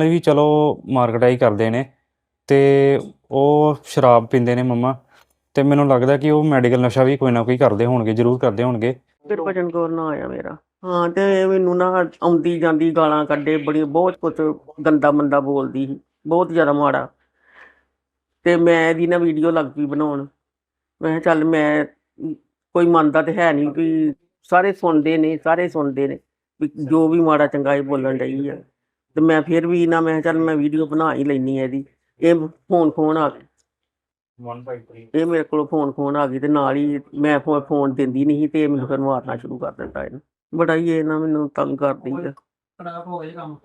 ਨਾਲ ਵੀ ਚਲੋ ਮਾਰਕਟਾਈ ਕਰਦੇ ਨੇ ਤੇ ਉਹ ਸ਼ਰਾਬ ਪੀਂਦੇ ਨੇ ਮੰਮਾ ਤੇ ਮੈਨੂੰ ਲੱਗਦਾ ਕਿ ਉਹ ਮੈਡੀਕਲ ਨਸ਼ਾ ਵੀ ਕੋਈ ਨਾ ਕੋਈ ਕਰਦੇ ਹੋਣਗੇ, ਜ਼ਰੂਰ ਕਰਦੇ ਹੋਣਗੇ। ਗੁਰਬਚਨ ਕੌਰ ਨਾਂ ਆਇਆ ਮੇਰਾ। ਹਾਂ ਤੇ ਮੈਨੂੰ ਨਾ ਆਉਂਦੀ ਜਾਂਦੀ ਗਾਲਾਂ ਕੱਢੇ, ਬੜੀ, ਬਹੁਤ ਕੁਝ ਗੰਦਾ ਮੰਦਾ ਬੋਲਦੀ ਸੀ, ਬਹੁਤ ਜ਼ਿਆਦਾ ਮਾੜਾ। ਤੇ ਮੈਂ ਇਹਦੀ ਨਾ ਵੀਡੀਓ ਲੱਗ ਪਈ ਬਣਾਉਣ। ਮੈਂ ਕਿਹਾ ਚੱਲ ਮੈਂ, ਕੋਈ ਮੰਨਦਾ ਤੇ ਹੈ ਨਹੀਂ ਵੀ ਸਾਰੇ ਸੁਣਦੇ ਨੇ, ਸਾਰੇ ਸੁਣਦੇ ਨੇ ਜੋ ਵੀ ਮਾੜਾ ਚੰਗਾ ਇਹ ਬੋਲਣ ਡਈ ਆ। ਤੇ ਮੈਂ ਫਿਰ ਵੀ ਨਾ ਮੈਂ ਕਿਹਾ ਚੱਲ ਮੈਂ ਵੀਡੀਓ ਬਣਾ ਹੀ ਲੈਣੀ ਹੈ ਇਹਦੀ। ਇਹ ਫੋਨ ਫੋਨ ਆ ਗਿਆ 153 ਇਹ ਮੇਰੇ ਕੋਲ ਫੋਨ ਫੋਨ ਆ ਗਈ ਤੇ ਨਾਲ ਹੀ ਮੈਂ ਫੋ- ਫੋਨ ਦਿੰਦੀ ਨਹੀਂ ਸੀ ਤੇ ਇਹ ਮੈਨੂੰ ਫਿਰ ਮਾਰਨਾ ਸ਼ੁਰੂ ਕਰ ਦਿੱਤਾ ਇਹਨੇ। ਬੜਾ ਹੀ ਇਹ ਨਾ ਮੈਨੂੰ ਤੰਗ ਕਰਦੀ ਆ।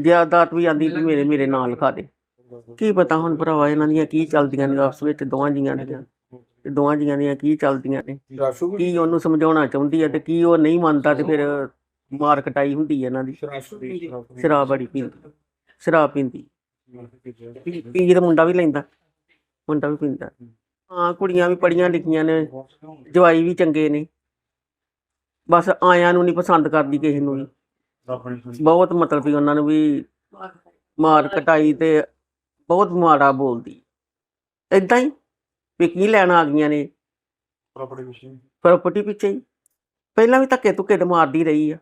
ਜ਼ਿਆਦਾਤ ਵੀ ਆਂਦੀ ਵੀ ਮੇਰੇ ਮੇਰੇ ਨਾਂ ਲਿਖਾ ਦੇ। ਕੀ ਪਤਾ ਹੁਣ ਭਰਾਵਾ ਇਹਨਾਂ ਦੀਆਂ ਕੀ ਚੱਲਦੀਆਂ ਨੇ ਆਪਸ ਵਿੱਚ ਦੋਵਾਂ ਜੀਆਂ ਦੀਆਂ। ਤੇ ਦੋਵਾਂ ਜੀਆਂ ਦੀਆਂ ਕੀ ਚੱਲਦੀਆਂ ਨੇ। ਕੀ ਉਹਨੂੰ ਸਮਝਾਉਣਾ ਚਾਹੁੰਦੀ ਹੈ ਤੇ ਕੀ ਉਹ ਨਹੀਂ ਮੰਨਦਾ ਤੇ ਫਿਰ ਮਾਰ ਕਟਾਈ ਹੁੰਦੀ ਹੈ ਇਹਨਾਂ ਦੀ। ਸ਼ਰਾਬ ਬੜੀ ਪੀਂਦੀ। ਸ਼ਰਾਬ ਪੀਂਦੀ ਪੀ ਮੁੰਡਾ ਵੀ ਲੈਂਦਾ। ਮੁੰਡਾ ਵੀ ਪੀਂਦਾ। ਹਾਂ ਕੁੜੀਆਂ ਵੀ ਪੜੀਆਂ ਲਿਖੀਆਂ ਨੇ। ਜਵਾਈ ਵੀ ਚੰਗੇ ਨੇ। ਬਸ ਆਇਆਂ ਨੂੰ ਨਹੀਂ ਪਸੰਦ ਕਰਦੀ ਕਿਸੇ ਨੂੰ ਵੀ। ਬਹੁਤ ਮਤਲਬ ਵੀ ਉਹਨਾਂ ਨੂੰ ਵੀ ਮਾਰ ਕਟਾਈ ਤੇ ਬਹੁਤ ਮਾੜਾ ਬੋਲਦੀ। ਏਦਾਂ ਹੀ ਵੀ ਕੀ ਲੈਣ ਆ ਗਈਆਂ ਨੇ। ਪ੍ਰਾਪਰਟੀ ਪਿੱਛੇ। ਹੀ। ਪਹਿਲਾਂ ਵੀ ਧੱਕੇ ਧੁੱਕੇ ਤੇ ਮਾਰਦੀ ਰਹੀ ਆ।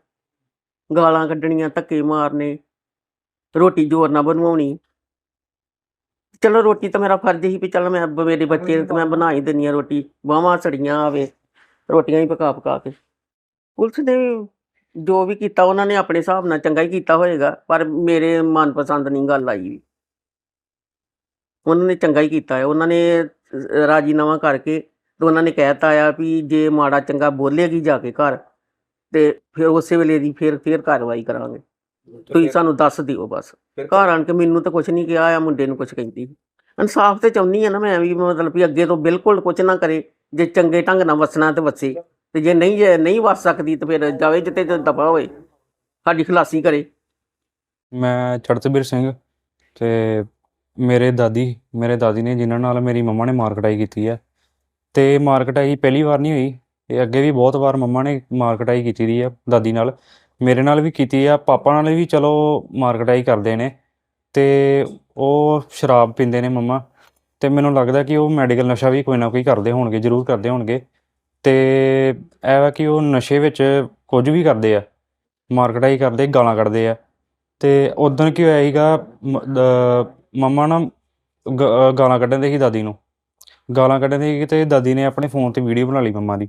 ਗਾਲਾਂ ਕੱਢਣੀਆਂ, ਧੱਕੇ ਮਾਰਨੇ, ਰੋਟੀ ਜ਼ੋਰ ਨਾਲ ਬਣਵਾਉਣੀ। ਚਲੋ ਰੋਟੀ ਤਾਂ ਮੇਰਾ ਫਰਜ਼ ਹੀ ਵੀ ਚਲ ਮੈਂ ਮੇਰੇ ਬੱਚੇ ਤੇ ਮੈਂ ਬਣਾ ਹੀ ਦਿੰਨੀ ਆ ਰੋਟੀ ਬਾਹਾਂ ਸੜੀਆਂ ਆਵੇ, ਰੋਟੀਆਂ ਹੀ ਪਕਾ ਪਕਾ ਕੇ। ਪੁਲਿਸ ਨੇ ਜੋ ਵੀ ਕੀਤਾ ਉਹਨਾਂ ਨੇ ਆਪਣੇ ਹਿਸਾਬ ਨਾਲ ਚੰਗਾ ਹੀ ਕੀਤਾ ਹੋਏਗਾ, ਪਰ ਮੇਰੇ ਮਨਪਸੰਦ ਨਹੀਂ ਗੱਲ ਆਈ। ਉਹਨਾਂ ਨੇ ਚੰਗਾ ਹੀ ਕੀਤਾ ਹੈ। ਉਹਨਾਂ ਨੇ ਰਾਜੀਨਾਮਾ ਕਰਕੇ ਤੇ ਉਹਨਾਂ ਨੇ ਕਹਿਤਾ ਆ ਵੀ ਜੇ ਮਾੜਾ ਚੰਗਾ ਬੋਲੇਗੀ ਜਾ ਕੇ ਘਰ ਤੇ ਫਿਰ ਉਸੇ ਵੇਲੇ ਦੀ ਫਿਰ ਫਿਰ ਕਾਰਵਾਈ ਕਰਾਂਗੇ। ਤੁਸੀਂ ਸਾਨੂੰ ਦੱਸ ਦਿਓ ਬਸ। ਘਰ ਆਣ ਕੇ ਮੈਨੂੰ ਤਾਂ ਕੁਝ ਨਹੀਂ ਕਿਹਾ ਆ ਮੁੰਡੇ ਨੂੰ ਕੁਝ ਕਹਿੰਦੀ। ਇਨਸਾਫ ਤੇ ਚਾਹੁੰਦੀ ਆ ਨਾ ਮੈਂ ਵੀ ਮਤਲਬ ਵੀ ਅੱਗੇ ਤੋਂ ਬਿਲਕੁਲ ਕੁਝ ਨਾ ਕਰੇ ਜੇ ਚੰਗੇ ਢੰਗ ਨਾਲ ਵਸਣਾ ਤੇ ਵਸੇ। ਤੇ ਜੇ ਨਹੀਂ ਜੇ ਨਹੀਂ ਵਸ ਸਕਦੀ ਤੇ ਫਿਰ ਜਾਵੇ ਜਿੱਤੇ ਦਫਾ ਹੋਏ ਸਾਡੀ ਖਲਾਸੀ ਕਰੇ। ਮੈਂ ਚੜਤਬੀਰ ਸਿੰਘ ਤੇ ਮੇਰੇ ਦਾਦੀ ਮੇਰੇ ਦਾਦੀ ਨੇ ਜਿਨ੍ਹਾਂ ਨਾਲ ਮੇਰੀ ਮੰਮਾ ਨੇ ਮਾਰਕਟਾਈ ਕੀਤੀ ਹੈ ਤੇ ਮਾਰਕਟਾਈ ਪਹਿਲੀ ਵਾਰ ਨਹੀਂ ਹੋਈ। ਇਹ ਅੱਗੇ ਵੀ ਬਹੁਤ ਵਾਰ ਮੰਮਾ ਨੇ ਮਾਰਕਟਾਈ ਕੀਤੀ ਦੀ ਆ, ਦਾਦੀ ਨਾਲ। ਮੇਰੇ ਨਾਲ ਵੀ ਕੀਤੀ ਆ, ਪਾਪਾ ਨਾਲ ਵੀ ਚਲੋ ਮਾਰਕਟਾਈ ਕਰਦੇ ਨੇ। ਤੇ ਉਹ ਸ਼ਰਾਬ ਪੀਂਦੇ ਨੇ ਮੰਮਾ। ਤੇ ਮੈਨੂੰ ਲੱਗਦਾ ਕਿ ਉਹ ਮੈਡੀਕਲ ਨਸ਼ਾ ਵੀ ਕੋਈ ਨਾ ਕੋਈ ਕਰਦੇ ਹੋਣਗੇ, ਜ਼ਰੂਰ ਕਰਦੇ ਹੋਣਗੇ। ਤੇ ਇਹ ਵਾ ਕਿ ਉਹ ਨਸ਼ੇ ਵਿੱਚ ਕੁਝ ਵੀ ਕਰਦੇ ਆ ਮਾਰਕਟਾਈ ਕਰਦੇ, ਗਾਲਾਂ ਕੱਢਦੇ ਆ। ਤੇ ਉਦੋਂ ਕੀ ਹੋਇਆ ਸੀਗਾ ਮੰਮਾ ਨਾ ਗ- ਗਾਲਾਂ ਕੱਢਣ ਦੇ ਸੀ ਦਾਦੀ ਨੂੰ। ਗਾਲਾਂ ਕੱਢਣ ਦੇ ਸੀ ਤੇ ਦਾਦੀ ਨੇ ਆਪਣੇ ਫੋਨ ਤੇ ਵੀਡੀਓ ਬਣਾ ਲਈ ਮੰਮਾ ਦੀ।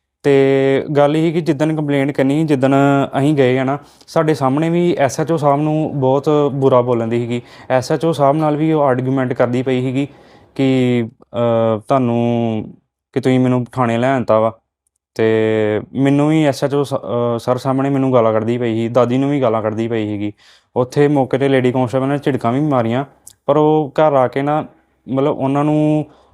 ਤੇ ਗੱਲ ਇਹ ਕਿ ਜਿੱਦਣ ਕੰਪਲੇਂਟ ਕਰਨੀ ਜਿੱਦਣ ਅਸੀਂ ਗਏ ਆ ਨਾ, ਸਾਡੇ ਸਾਹਮਣੇ ਵੀ ਐਸਐਚਓ ਸਾਹਿਬ ਨੂੰ ਬਹੁਤ ਬੁਰਾ ਬੋਲਣ ਦੀ ਸੀਗੀ। ਐਸਐਚਓ ਸਾਹਿਬ ਨਾਲ ਵੀ ਉਹ ਆਰਗੂਮੈਂਟ ਕਰਦੀ ਪਈ ਸੀਗੀ ਕਿ ਤੁਹਾਨੂੰ ਕਿ ਤੁਸੀਂ ਮੈਨੂੰ ਥਾਣੇ ਲੈ ਆਂਤਾ ਵਾ। ਤੇ ਮੈਨੂੰ ਵੀ ਐਸਐਚਓ ਸਰ ਸਾਹਮਣੇ ਮੈਨੂੰ ਗਾਲਾਂ ਕੱਢਦੀ ਪਈ ਸੀ, ਦਾਦੀ ਨੂੰ ਵੀ ਗਾਲਾਂ ਕੱਢਦੀ ਪਈ ਸੀਗੀ। ਉੱਥੇ ਮੌਕੇ ਤੇ ਲੇਡੀ ਕਾਂਸਟੇਬਲ ਨੇ ਝਿੜਕਾਂ ਵੀ ਮਾਰੀਆਂ, ਪਰ ਉਹ ਘਰ ਆ ਕੇ ਨਾ, ਮਤਲਬ ਉਹਨਾਂ ਨੂੰ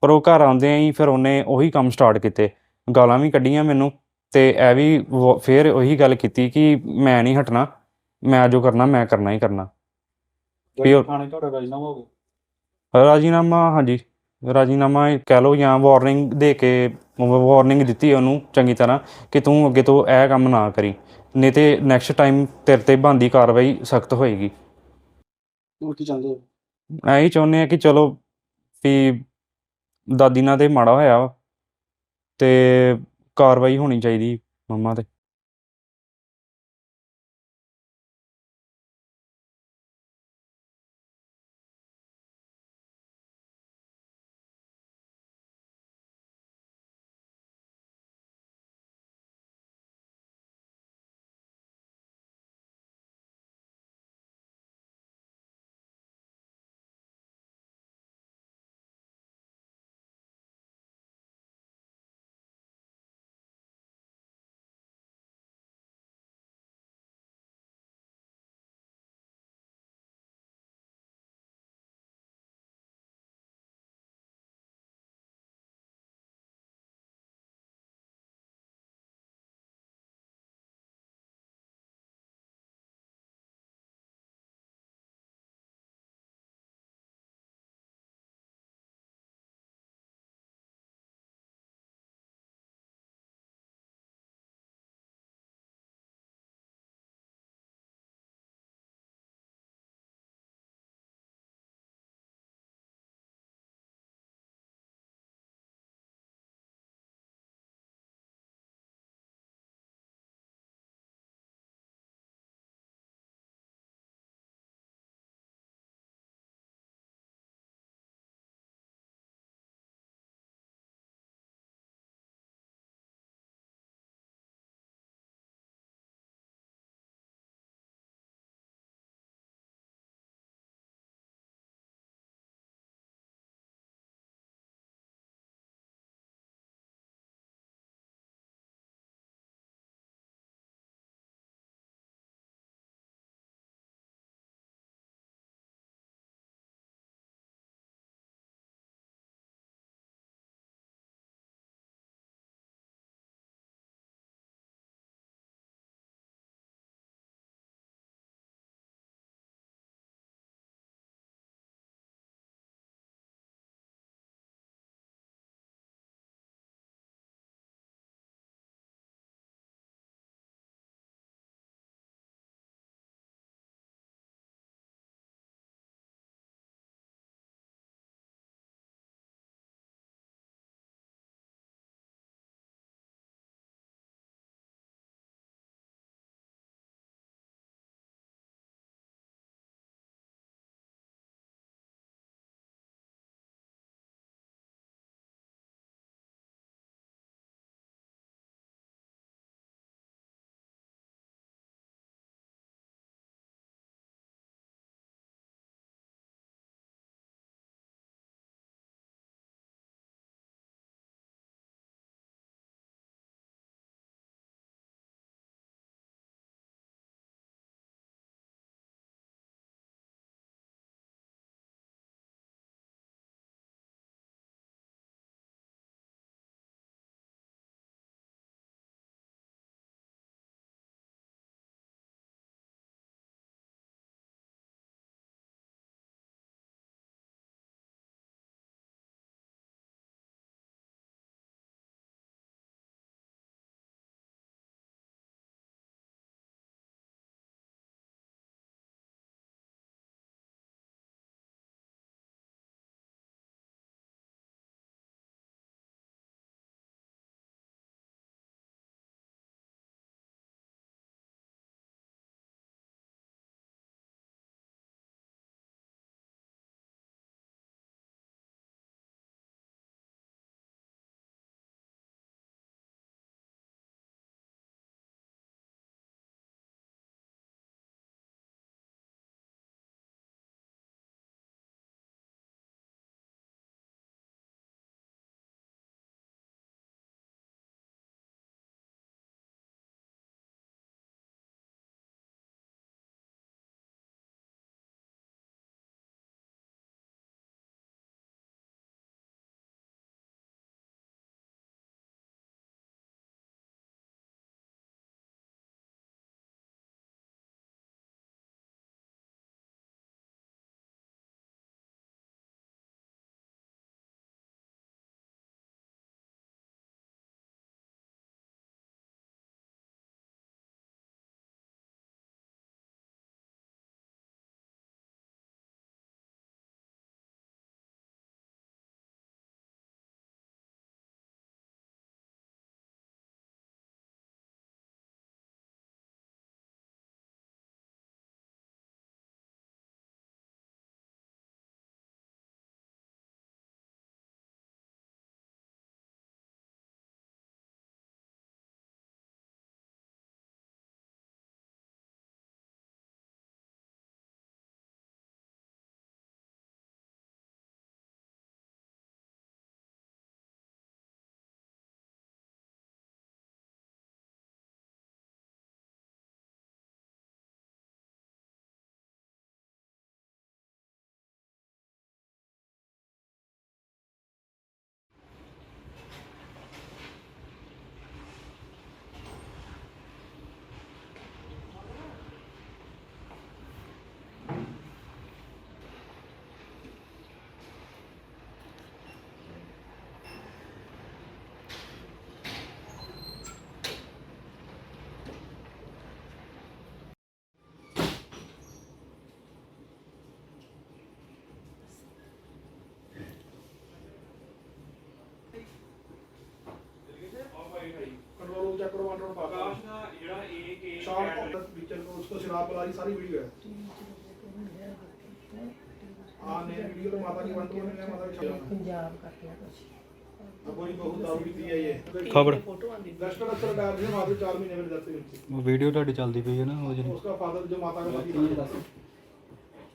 ਪਰ ਉਹ ਘਰ ਆਉਂਦਿਆਂ ਹੀ ਫਿਰ ਉਹਨੇ ਉਹੀ ਕੰਮ ਸਟਾਰਟ ਕੀਤੇ। ਗਾਲਾਂ ਵੀ ਕੱਢੀਆਂ ਮੈਨੂੰ ਤੇ ਇਹ ਵੀ ਫਿਰ ਉਹੀ ਗੱਲ ਕੀਤੀ ਕਿ ਮੈਂ ਨਹੀਂ ਹਟਣਾ ਮੈਂ ਜੋ ਕਰਨਾ ਮੈਂ ਕਰਨਾ ਹੀ ਕਰਨਾ। ਉਹ- ਥਾਣੇ ਤੁਹਾਡਾ ਰਾਜੀਨਾਮਾ ਹੋ ਗਿਆ? ਰਾਜੀਨਾਮਾ ਹਾਂਜੀ। ਰਾਜੀਨਾਮਾ ਕਹਿ ਲਓ ਜਾਂ ਵਾਰਨਿੰਗ ਦੇ ਕੇ ਵਾਰਨਿੰਗ ਦਿੱਤੀ ਉਹਨੂੰ ਚੰਗੀ ਤਰ੍ਹਾਂ ਕਿ ਤੂੰ ਅੱਗੇ ਤੋਂ ਇਹ ਕੰਮ ਨਾ ਕਰੀ ਨਹੀਂ ਤੇ ਨੈਕਸਟ ਟਾਈਮ ਤੇਰੇ ਤੇ ਬਣਦੀ ਕਾਰਵਾਈ ਸਖਤ ਹੋਏਗੀ। ਹੁਣ ਕੀ ਚਾਹੁੰਦੇ ਹੋ? ਐਂ ਚਾਹੁੰਦੇ ਆ ਕਿ ਚਲੋ ਵੀ ਦਾਦੀ ਨਾਲ ਤੇ ਮਾੜਾ ਹੋਇਆ ਵਾ ਤੇ ਕਾਰਵਾਈ ਹੋਣੀ ਚਾਹੀਦੀ ਮੰਮਾ ਤੇ। चेक करो वन रोड पास शाम को दस पिक्चर को उसको शराब पिला रही सारी वीडियो है हाँ ने वीडियो तो माता की वन रोड ने माता की पंजाब का क्या कुछ ਕੋਈ ਬਹੁਤ ਆਉਂਦੀ ਪਈ ਹੈ ਇਹ। ਖਬਰ? ਫੋਟੋ ਆਂਦੀ ਦਰਸ਼ਕਰ ਅਸਰ ਡਾਲ ਦੇ ਮਾਤਾ 4 ਮਹੀਨੇ ਮੇਰੇ ਦੱਸੇ ਵਿੱਚ। ਵੀਡੀਓ ਤੁਹਾਡੀ ਚੱਲਦੀ ਪਈ ਹੈ ਨਾ ਉਹ ਜਿਹੜੀ ਉਸਦਾ ਫਾਦਰ ਜੋ ਮਾਤਾ ਦਾ ਪਤੀ ਦੱਸ।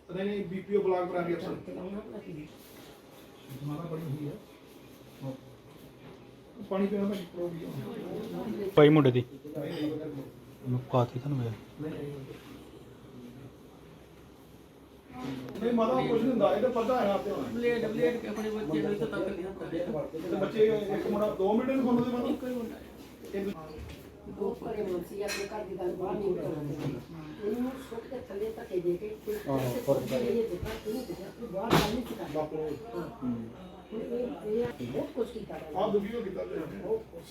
ਨਹੀਂ ਨਹੀਂ ਬੀਪੀਓ ਬਲਾਕ ਪ੍ਰਾਈਮਰੀ ਅਫਸਰ ਮਾਤਾ ਬੜੀ ਹੋਈ ਹੈ। ਪਾਣੀ ਪੀਣਾ ਭਾਜੀ ਮੁੰਡੇ ਦੀ। ਮੁਕਾਤੀ ਤੁਹਾਨੂੰ ਮੈਂ ਨਹੀਂ ਮਾਤਾ ਕੁਝ ਨਹੀਂ ਹੁੰਦਾ ਇਹ ਤਾਂ ਪਤਾ ਹੈ ਆਪੇ। ਬਲੇਡ ਬਲੇਡ ਆਪਣੇ ਬੱਚੇ ਨੂੰ ਤਾਂ ਤੰਗ ਨਹੀਂ ਬੱਚੇ ਇੱਕ ਮੁੰਡਾ 2 ਮਿੰਟ ਨੂੰ ਖੋਲਦੇ ਬੰਦ ਇੱਕ ਹੀ ਮੁੰਡਾ ਦੋ ਪਰੇ ਮੋਸੀ ਆਪਣੇ ਘਰ ਦੀ ਗੱਲ ਬਾਹਰ ਨਹੀਂ ਕਰਦੇ ਇਹਨੂੰ ਸੁੱਕ ਦੇ ਥੱਲੇ ਤੱਕ ਦੇ ਕੇ ਹਾਂ ਪਰ ਇਹ ਦਿੱਤਾ ਤੂੰ ਬਾਹਰ ਨਹੀਂ ਕਰਦਾ ਹਾਂ। ਬਹੁਤ ਕੁਝ ਕੀਤਾ ਆ ਦੁਖੀ ਹੋ ਕੀਤਾ ਤੇ ਬਹੁਤ ਕੁਝ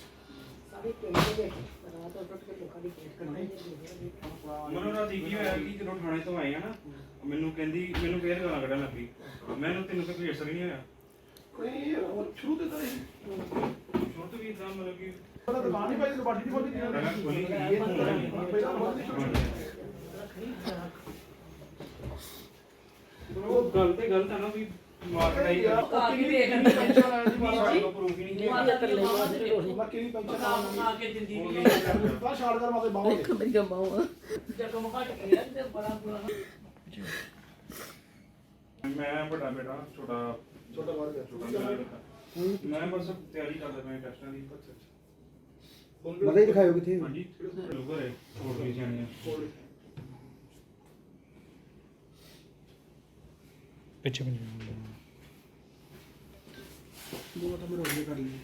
ਸਾਰੇ ਪਿੰਡ ਦੇ ਵਿੱਚ ਰਾਤ ਉੱਠ ਕੇ ਲੋਕਾਂ ਦੀ ਖੇਡ ਕਰਨੀ ਮੈਨੂੰ ਰਾਤ ਕੀ ਹੋਇਆ ਕਿ ਜਦੋਂ ਥਾਣੇ ਤੋਂ ਆਏ ਆ ਨਾ ਮੈਨੂੰ ਕਹਿੰਦੀ ਮੈਨੂੰ ਫੇਰ ਗਾਲਾਂ ਕੱਢਣ ਲੱਗੀ ਮੈਨੂੰ ਤੈਨੂੰ ਤਾਂ ਕੋਈ ਅਸਰ ਹੀ ਨਹੀਂ ਹੋਇਆ ਕੋਈ ਉਹ ਸ਼ੁਰੂ ਤੇ ਤਾਂ ਸ਼ੁਰੂ ਤੋਂ ਵੀ ਇਦਾਂ ਮਤਲਬ ਕਿ ਪਹਿਲਾਂ ਦੁਕਾਨ ਹੀ ਪਾਈ ਕਬਾਡੀ ਦੀ ਬੋਲੀ ਦੀ ਪਹਿਲਾਂ ਬੋਲੀ ਸ਼ੁਰੂ ਉਹ ਗੱਲ ਤੇ ਗਲਤ ਹੈ ਨਾ ਵੀ ਮਾਰਕੀਟ ਆਈ ਯਾਰ ਆ ਕੇ ਵੇਖ ਕਿੰਨੀ ਪੈਨਸ਼ਨ ਆਈ ਸੀ ਮਾਰਾ ਸਾਡੇ ਕੋਲ ਪ੍ਰੂਫ ਹੀ ਨਹੀਂ ਮਾਤਾ ਕਰ ਲਈ ਮਾਤਾ ਰੋਣੀ ਮੈਂ ਕਿੰਨੀ ਪੈਨਸ਼ਨ ਆ ਆਈ ਕੇ ਜਿੰਦੀ ਵੀ ਬਾ ਛਾੜ ਕਰ ਮਾਤੇ ਬਾਹਰ ਇੱਕ ਮੇਰੀ ਗਮਾਉ ਜਗਮ ਘਟ ਗਿਆ ਤੇ ਬੜਾ ਬੁਰਾ ਮੈਂ ਵੱਡਾ ਬੇਟਾ ਛੋਟਾ ਛੋਟਾ ਬਾਹਰ ਗਿਆ ਛੋਟਾ ਮੈਂ ਬਸ ਤਿਆਰੀ ਕਰਦਾ ਪਿਆ ਟੈਸਟਾਂ ਦੀ ਮਤੇ ਦਿਖਾਇਓ ਕਿੱਥੇ ਹਾਂਜੀ ਲੁਗਰ ਹੈ ਛੋਟ ਵੀ ਜਾਣੀ ਹੈ ਪਿੱਛੇ ਦੋ ਤਾਂ ਮਰੋੜੇ ਕਰ ਲਈ